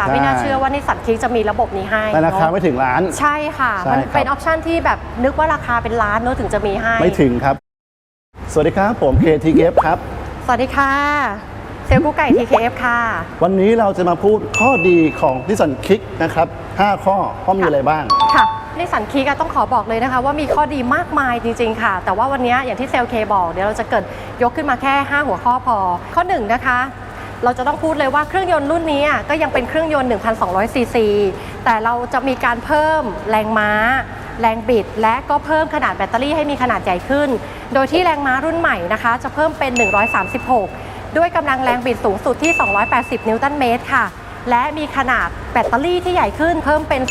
ค่ะใช่ไม่น่าเชื่อว่านิสสันคิกจะมีระบบนี้ให้ในราคาเนอะไม่ถึงล้าน ใช่ค่ะใช่มันครับเป็นออปชันที่แบบนึกว่าราคาเป็นล้านเนอะถึงจะมีให้ ไม่ถึงครับ สวัสดีครับผม KTF ครับ สวัสดีค่ะเซลล์กุ๊กไก่ TKF ค่ะ วันนี้เราจะมาพูดข้อดีของนิสสันคิกนะครับ 5 ข้อข้อมีอะไรบ้าง ค่ะนิสสันคิกต้องขอบอกเลยนะคะ ว่ามีข้อดีมากมายจริง ๆ ค่ะ แต่ว่าวันนี้อย่างที่เซลลเคบอก เดี๋ยวเราจะเกิดยกขึ้นมาแค่ 5 หัวข้อพอ ข้อ 1นงนะคะ เราจะต้องพูดเลยว่าเครื่องยนต์รุ่นนี้ก็ยังเป็นเครื่องยนต์ 1,200 ซีซี แต่เราจะมีการเพิ่มแรงม้า แรงบิด และก็เพิ่มขนาดแบตเตอรี่ให้มีขนาดใหญ่ขึ้น โดยที่แรงม้ารุ่นใหม่นะคะ จะเพิ่มเป็น 136 ด้วยกำลังแรงบิดสูงสุดที่ 280 นิวตันเมตรค่ะ และมีขนาดแบตเตอรี่ที่ใหญ่ขึ้นเพิ่มเป็น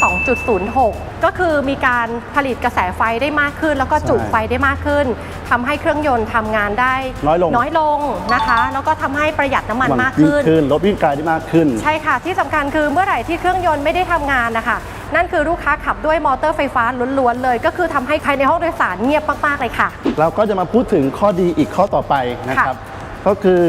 2.06 ก็คือมีการผลิตกระแสไฟได้มากขึ้น แล้วก็จุใช่ไฟได้มากขึ้นทำให้เครื่องยนต์ทำงานได้น้อยลงน้อยลงนะคะ แล้วก็ทำให้ประหยัดน้ำมันมากวิ่งขึ้นขึ้นรถวิ่งไกลได้มากขึ้น ใช่ค่ะ ที่สำคัญคือเมื่อไหร่ที่เครื่องยนต์ไม่ได้ทำงานนะคะนั่นคือลูกค้าขับด้วยมอเตอร์ไฟฟ้าล้วนๆเลย ก็คือทำให้ภายในห้องโดยสารเงียบมากๆเลยค่ะ เราก็จะมาพูดถึงข้อดีอีกข้อต่อไปนะครับ ก็คือ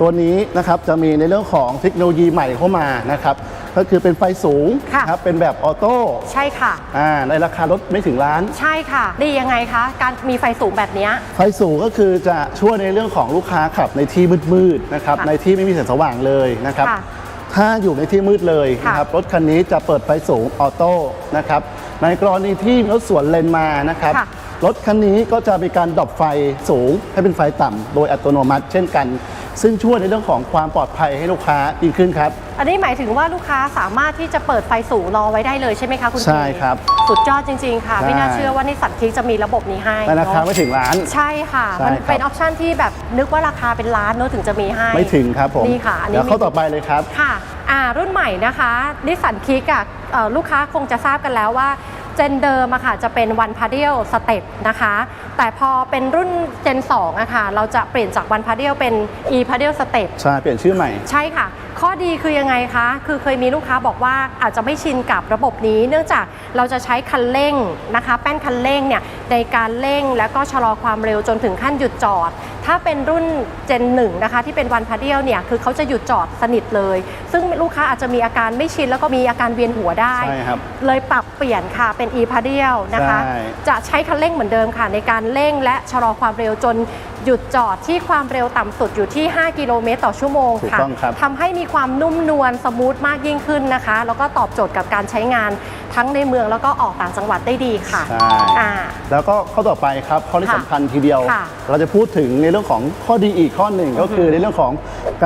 ตัวนี้นะครับจะมีในเรื่องของเทคโนโลยีใหม่เข้ามานะครับก็คือเป็นไฟสูงค่ะนะครับเป็นแบบออโต้ใช่ค่ะ อ่าในราคารถไม่ถึงล้าน ใช่ค่ะดียังไงคะ การมีไฟสูงแบบเนี้ย ไฟสูงก็คือจะช่วยในเรื่องของลูกค้าขับในที่มืดๆนะครับค่ะในที่ไม่มีแสงสว่างเลยนะครับค่ะถ้าอยู่ในที่มืดเลยค่ะนะครับรถคันนี้จะเปิดไฟสูงออโต้นะครับในกรณีที่รถสวนเลนมานะครับค่ะ รถคันนี้ก็จะมีการดับไฟสูงให้เป็นไฟต่ำโดยอัตโนมัติเช่นกัน ซึ่งช่วยในเรื่องของความปลอดภัยให้ลูกค้ายิ่งขึ้นครับ อันนี้หมายถึงว่าลูกค้าสามารถที่จะเปิดไฟสูงรอไว้ได้เลยใช่ไหมคะคุณใช่เคครับสุดยอดจริงๆค่ะใช่ไม่น่าเชื่อว่านิสสันคิกจะมีระบบนี้ให้ในราคาเนอะไม่ถึงล้าน ใช่ค่ะ ใช่มันครับเป็นออปชันที่แบบนึกว่าราคาเป็นล้านเนอะถึงจะมีให้ ไม่ถึงครับผมนี่ค่ะอันนี้เดี๋ยวเข้าต่อไปเลยครับ ค่ะอ่ารุ่นใหม่นะคะนิสสันคิกอะเอ่อลูกค้าคงจะทราบกันแล้วว่า เจนเดิมอะค่ะจะเป็นวันพาเดียลสเต็ปนะคะ แต่พอเป็นรุ่นเจน2อะค่ะเราจะเปลี่ยนจากวันพาเดียลเป็น e พาเดียลสเต็ปใช่ เปลี่ยนชื่อใหม่ ใช่ค่ะ ข้อดีคือยังไงคะ คือเคยมีลูกค้าบอกว่าอาจจะไม่ชินกับระบบนี้ เนื่องจากเราจะใช้คันเร่งนะคะ แป้นคันเร่งเนี่ยในการเร่งแล้วก็ชะลอความเร็วจนถึงขั้นหยุดจอด ถ้าเป็นรุ่นเจนหนึ่งนะคะที่เป็นวันพาเดียลเนี่ยคือเขาจะหยุดจอดสนิทเลย ซึ่งลูกค้าอาจจะมีอาการไม่ชินแล้วก็มีอาการเวียนหัวได้ ใช่ครับ เลยปรับเปลี่ยนค่ะเป็น e p a d i a l นะคะ ใช่ จะใช้คันเร่งเหมือนเดิมค่ะ ในการเร่งและชะลอความเร็วจนหยุดจอดที่ความเร็วต่ำสุดอยู่ที่ 5 กิโลเมตรต่อชั่วโมงถูกค่ะต้องครับ ทำให้มีความนุ่มนวลสมูทมากยิ่งขึ้นนะคะ แล้วก็ตอบโจทย์กับการใช้งานทั้งในเมืองแล้วก็ออกต่างจังหวัดได้ดีค่ะใช่ อ่า แล้วก็ข้อต่อไปครับข้อที่ค่ะสำคัญทีเดียว ค่ะเราจะพูดถึงในเรื่องของข้อดีอีกข้อหนึ่งก็คือในเรื่องของ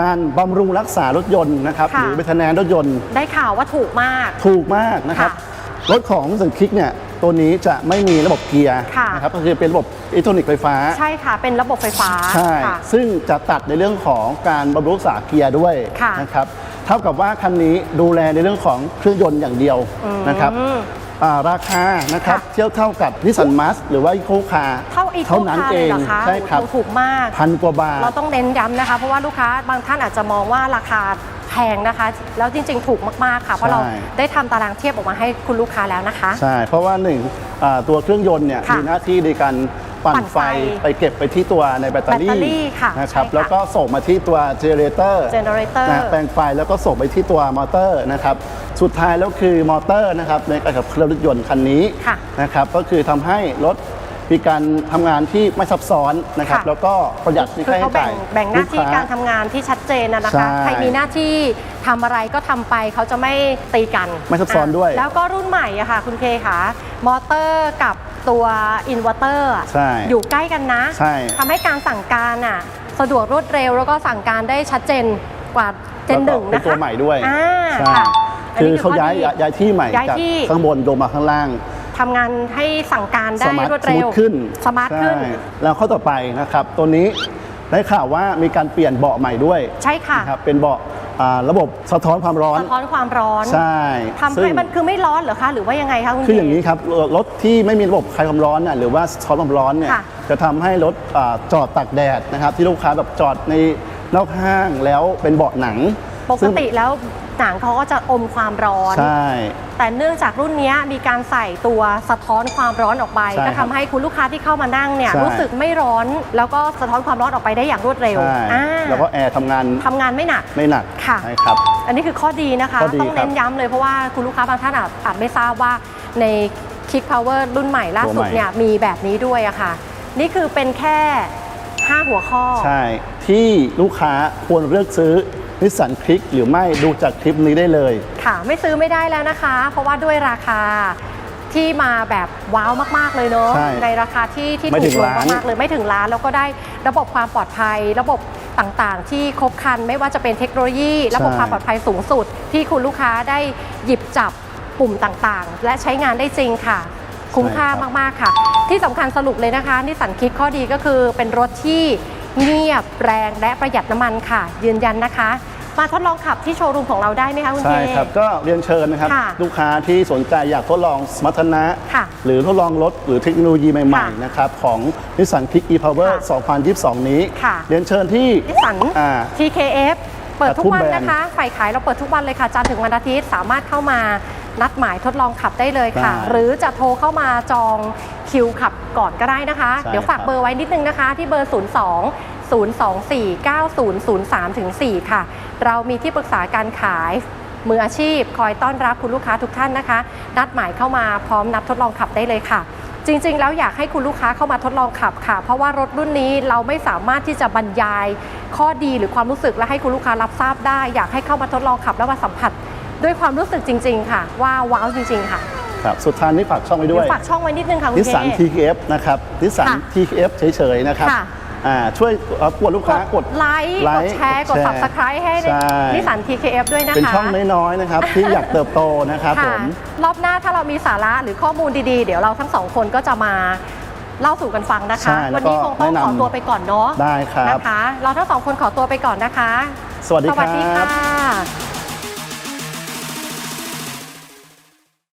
การบำรุงรักษารถยนต์นะครับค่ะ หรือเบทแนนรถยนต์ได้ข่าวว่าถูกมาก ถูกมากนะครับ ค่ะ รถของสันคิกเนี่ยตัวนี้จะไม่มีระบบเกียร์ค่ะ นะครับก็คือเป็นระบบอิเล็กทรอนิกส์ไฟฟ้า ใช่ค่ะ เป็นระบบไฟฟ้าใช่ ค่ะ ซึ่งจะตัดในเรื่องของการบำรุงรักษาเกียร์ด้วยค่ะนะครับ เท่ากับว่าคันนี้ดูแลในเรื่องของเครื่องยนต์อย่างเดียวอืมนะครับอ่าราคานะครับค่ะ เทียบเท่ากับนิสสันมาสหรือว่าอีโคคาเท่าอีโคเท่านั้นคาเอเลยงเหรอคะใช่ครับโอ้โหถูกมาก พันกว่าบาท เราต้องเน้นย้ำนะคะ เพราะว่าลูกค้าบางท่านอาจจะมองว่าราคาแพ งนะคะ แล้วจริงๆ ถูกมากๆค่ะ เพราะเราใช่ได้ทำตารางเทียบออกมาให้คุณลูกค้าแล้วนะคะ ใช่ เพราะว่าหนึ่งอ่าตัวเครื่องยนต์เนี่ยค่ะมีหน้าที่ในการปั่ปั่นนไฟไฟไปเก็บไปที่ตัวในแบตเตอแบตเตอรี่รี่ค่ะนะครับใช่ค่ะแล้วก็ส่งมาที่ตัวเจเนเรเตอร์ generator นะแปลงไฟแล้วก็ส่งไปที่ตัวมอเตอร์นะครับสุดท้ายแล้วคือมอเตอร์นะครับในการขับเคลื่อนรถยนต์คันนี้ค่ะนะครับก็คือทำให้รถ มีการทำงานที่ไม่ซับซ้อนนะครับค่ะ แล้วก็ประหยัดในคือค่าใช้เขาแบ่จ่างยแบ่งหน้าที่ลูค้ การทำงานที่ชัดเจนนะนะใช่คะ ใครมีหน้าที่ทำอะไรก็ทำไปเขาจะไม่ตีกันไม่ซับซ้อนด้วยะแล้วก็รุ่นใหม่อะค่ะ คุณเคค่ะมอเตอร์กับตัวอินเวอร์เตอร์ใช่อยู่ใกล้กันนะใช่ ทำให้การสั่งการอะสะดวกรวดเร็วแล้วก็สั่งการได้ชัดเจนกว่าเจนหนึ่งแล้วก็เป็นนะคะตัวใหม่ด้วยอ่าใช่ค่ะนคืนี้อเขาย้ายข้อดี ย้ายที่ใหม่ย้ายจากที่ข้างบนลงมาข้างล่าง ทำงานให้สั่งการได้สมาร์ทรวดเร็วสมูทขึ้นสมาร์ทขึ้น ใช่แล้วข้อต่อไปนะครับ ตัวนี้ได้ข่าวว่ามีการเปลี่ยนเบาะใหม่ด้วยใช่ค่ะ นะครับเป็นเบาะอ่าระบบสะท้อนความร้อน สะท้อนความร้อนใช่ทำซึ่ให้งมันคือไม่ร้อนเหรอคะ หรือว่ายังไงคะคุณคืออย่างนี้นี้ ครับเอ่อรถที่ไม่มีระบบคลายความร้อนน่ะหรือว่าสะท้อนความร้อนเนี่ยค่ะจะทำให้รถอ่าจอดตากแดดนะครับที่ลูกค้าแบบจอดในนอกห้างแล้วเป็นเบาะหนัง ปกซึ่งติแล้วหนังเขาก็จะอมความร้อน ใช่ แต่เนื่องจากรุ่นเนี้ยมีการใส่ตัวสะท้อนความร้อนออกไป ใช่ก็ทำให้คุณลูกค้าที่เข้ามานั่งเนี่ยใช่ รู้สึกไม่ร้อน แล้วก็สะท้อนความร้อนออกไปได้อย่างรวดเร็วใช่อ่าแล้วก็แอร์ทำงานทำงานไม่หนัก ไม่หนักค่ะ ใช่ครับ อันนี้คือข้อดีนะคะ ข้อดีต้องเน้นย้ำเลยเพราะว่าคุณลูกค้าบางท่านอาจอาจไม่ทราบว่าใน Kick Power รุ่นใหม่ล่าสุดตัวใหม่ เนี่ยมีแบบนี้ด้วยอะค่ะ นี่คือเป็นแค่ 5 หัวข้อ ใช่ที่ลูกค้าควรเลือกซื้อ นิสสันคลิกหรือไม่ดูจากคลิปนี้ได้เลย ค่ะไม่ซื้อไม่ได้แล้วนะคะ เพราะว่าด้วยราคาที่มาแบบว้าวมากๆเลยเนาะใช่ในราคาที่ที่ไม่ถูถึกงลงล้าน มากๆเลยไม่ถึงล้านแล้วก็ได้ระบบความปลอดภัย ระบบต่างๆ ที่ครบครัน ไม่ว่าจะเป็นเทคโนโลยี ระบบความปลอดภัยสูงสุด ที่คุณลูกค้าได้หยิบจับปุ่มต่างๆ และใช้งานได้จริงค่ะ คุ้มค่ามากๆค่ะ ที่สำคัญสรุปเลยนะคะนิสสันคิกข้อดีก็คือเป็นรถที่ เงียบแรงและประหยัดน้ำมันค่ะ ยืนยันนะคะ มาทดลองขับที่โชว์รูมของเราได้ไหมคะคุณเคใช่ครับ ก็เรียนเชิญนะครับ ค่ะลูกค้าที่สนใจอยากทดลองสมรรถนะ ค่ะหรือทดลองรถหรือเทคโนโลยีใหม่ ค่ะๆ นะครับ ของนิสสันคลิก e-power ค่ะ2022 นี้ ค่ะ เรียนเชิญที่ นิสสัน อ่า TKF เปิดทุกวันกระทุ่มแบรนด์นะคะ ฝ่ายขายเราเปิดทุกวันเลยค่ะจันทร์ถึงวันอาทิตย์สามารถเข้ามา นัดหมายทดลองขับได้เลยค่ะ ได้ หรือจะโทรเข้ามาจองคิวขับก่อนก็ได้นะคะ ใช่เดี๋ยวฝากครับ เบอร์ไว้นิดนึงนะคะ ที่เบอร์ 02 024 9003ถึง4ค่ะ เรามีที่ปรึกษาการขายมืออาชีพ คอยต้อนรับคุณลูกค้าทุกท่านนะคะ นัดหมายเข้ามาพร้อมนัดทดลองขับได้เลยค่ะ จริงๆ แล้วอยากให้คุณลูกค้าเข้ามาทดลองขับค่ะ เพราะว่ารถรุ่นนี้เราไม่สามารถที่จะบรรยาย ข้อดีหรือความรู้สึกและให้คุณลูกค้ารับทราบได้ อยากให้เข้ามาทดลองขับแล้วมาสัมผัส ด้วยความรู้สึกจริง ๆ ค่ะ ว่าว้าวจริง ๆ ค่ะครับสุดท้ายนี้ฝากช่องไว้ด้เดี๋วยยวฝากช่องไว้นิดนึงค่ะคุณนิสเคสัน TKF นะครับนิสสันค่ะ TKF เฉยๆนะครับค่ะอ่าช่วยรบกวนลูกค้ากกดดไลค์ไลกค์ดแชร์กดกดแชร์ subscribe ให้ใช่นิสสัน TKF ด้วยนะคะ เป็นช่องน้อยๆนะครับ ที่อยากเติบโตนะครับผค่ะมรอบหน้าถ้าเรามีสาระหรือข้อมูลดีๆ เดี๋ยวเราทั้งสองคนก็จะมาเล่าสู่กันฟังนะคะใช่แล้วัวนก็นี้คงต้องแนะนำขอตัวไปก่อนเนาะได้ครับนะคะ เราทั้งสองคนขอตัวไปก่อนนะคะ สวัสดีสควัรัสดีบค่ะ